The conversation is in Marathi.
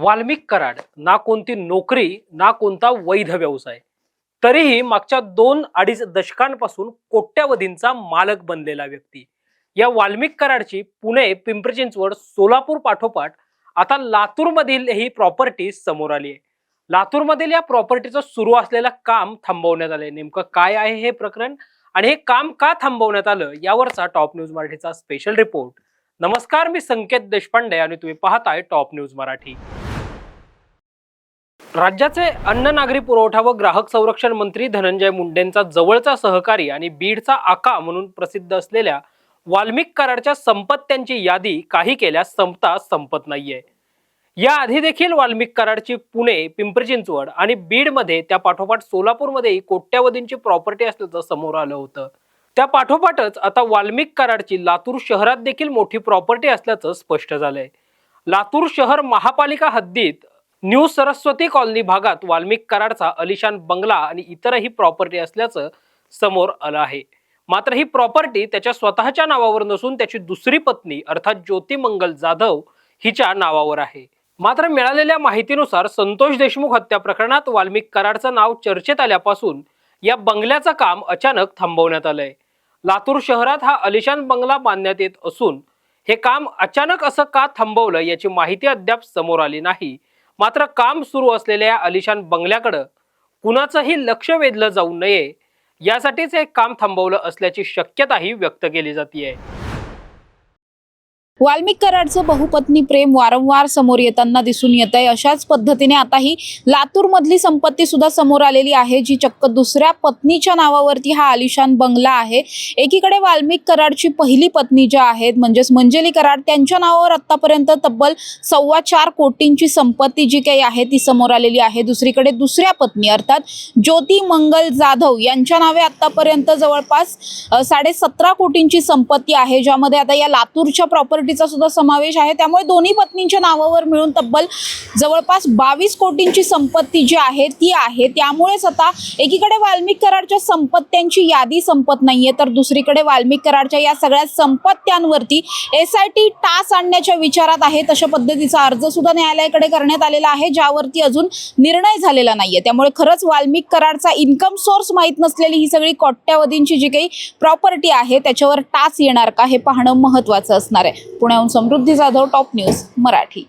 वाल्मिक कराड ना कोणती नोकरी ना कोणता वैध व्यवसाय. तरीही मागच्या दोन अडीच दशकांपासून कोट्यावधींचा मालक बनलेला व्यक्ती. या वाल्मिक कराडची पुणे पिंपरी चिंचवड सोलापूर पाठोपाठ आता लातूरमधील ही प्रॉपर्टी समोर आली आहे. लातूरमधील या प्रॉपर्टीचं सुरू असलेलं काम थांबवण्यात आलंय. नेमकं काय आहे हे प्रकरण आणि हे काम का थांबवण्यात आलं यावरचा टॉप न्यूज मराठीचा स्पेशल रिपोर्ट. नमस्कार मी संकेत देशपांडे आणि तुम्ही पाहताय टॉप न्यूज मराठी. राज्याचे अन्न नागरी पुरवठा व ग्राहक संरक्षण मंत्री धनंजय मुंडेंचा जवळचा सहकारी आणि बीडचा आका म्हणून प्रसिद्ध असलेल्या वाल्मिक कराडच्या संपत्त्यांची यादी काही केल्यास संपता संपत नाहीये. या आधी देखील वाल्मिक कराडची पुणे पिंपरी चिंचवड आणि बीडमध्ये त्या पाठोपाठ सोलापूरमध्येही कोट्यावधींची प्रॉपर्टी असल्याचं समोर आलं होतं. त्या पाठोपाठच आता वाल्मिक कराडची लातूर शहरात देखील मोठी प्रॉपर्टी असल्याचं स्पष्ट झालंय. लातूर शहर महापालिका हद्दीत न्यू सरस्वती कॉलनी भागात वाल्मिक कराडचा अलिशान बंगला आणि इतरही प्रॉपर्टी असल्याचं समोर आलं आहे. मात्र ही प्रॉपर्टी त्याच्या स्वतःच्या नावावर नसून त्याची दुसरी पत्नी अर्थात ज्योती मंगल जाधव हिच्या नावावर आहे. मात्र मिळालेल्या माहितीनुसार संतोष देशमुख हत्या प्रकरणात वाल्मिक कराडचं नाव चर्चेत आल्यापासून या बंगल्याचं काम अचानक थांबवण्यात आलंय. लातूर शहरात हा अलिशान बंगला बांधण्यात येत असून हे काम अचानक असं का थांबवलं याची माहिती अद्याप समोर आली नाही. मात्र काम सुरू असलेल्या अलिशान बंगल्याकडं कुणाचंही लक्ष वेधलं जाऊ नये यासाठीच हे काम थांबवलं असल्याची शक्यताही व्यक्त केली जाते वाल्मिक कराडचं बहुपत्नी प्रेम वारंवार समोर येताना दिसून येत आहे अशाच पद्धतीने आता ही लातूरमधली संपत्ती सुद्धा समोर आलेली आहे जी चक्क दुसऱ्या पत्नीच्या नावावरती हा आलिशान बंगला आहे. एकीकडे वाल्मिक कराडची पहिली पत्नी ज्या आहेत म्हणजेच मंजली कराड त्यांच्या नावावर आतापर्यंत तब्बल सव्वा चार कोटींची संपत्ती जी काही आहे ती समोर आलेली आहे. दुसरीकडे दुसऱ्या पत्नी अर्थात ज्योती मंगल जाधव यांच्या नावे आतापर्यंत जवळपास साडे सतरा कोटींची संपत्ती आहे ज्यामध्ये आता या लातूरच्या प्रॉपर्टीचा सुद्धा समावेश आहे. त्यामुळे दोन्ही पत्नींच्या नावावर मिळून तब्बल जवळपास बावीस कोटींची संपत्ती जी आहे ती आहे. त्यामुळेच आता एकीकडे वाल्मिक कराडच्या संपत्त्यांची यादी संपत नाहीये तर दुसरीकडे वाल्मिक कराडच्या या सगळ्या संपत्त्यांवरती एस आय टी टास आणण्याच्या विचारात आहे. तशा पद्धतीचा अर्ज सुद्धा न्यायालयाकडे करण्यात आलेला आहे ज्यावरती अजून निर्णय झालेला नाहीये. त्यामुळे खरंच वाल्मिक कराडचा इन्कम सोर्स माहीत नसलेली ही सगळी कोट्यावधींची जी काही प्रॉपर्टी आहे त्याच्यावर टास येणार का हे पाहणं महत्वाचं असणार आहे. पुण्याहून समृद्धी जाधव टॉप न्यूज मराठी.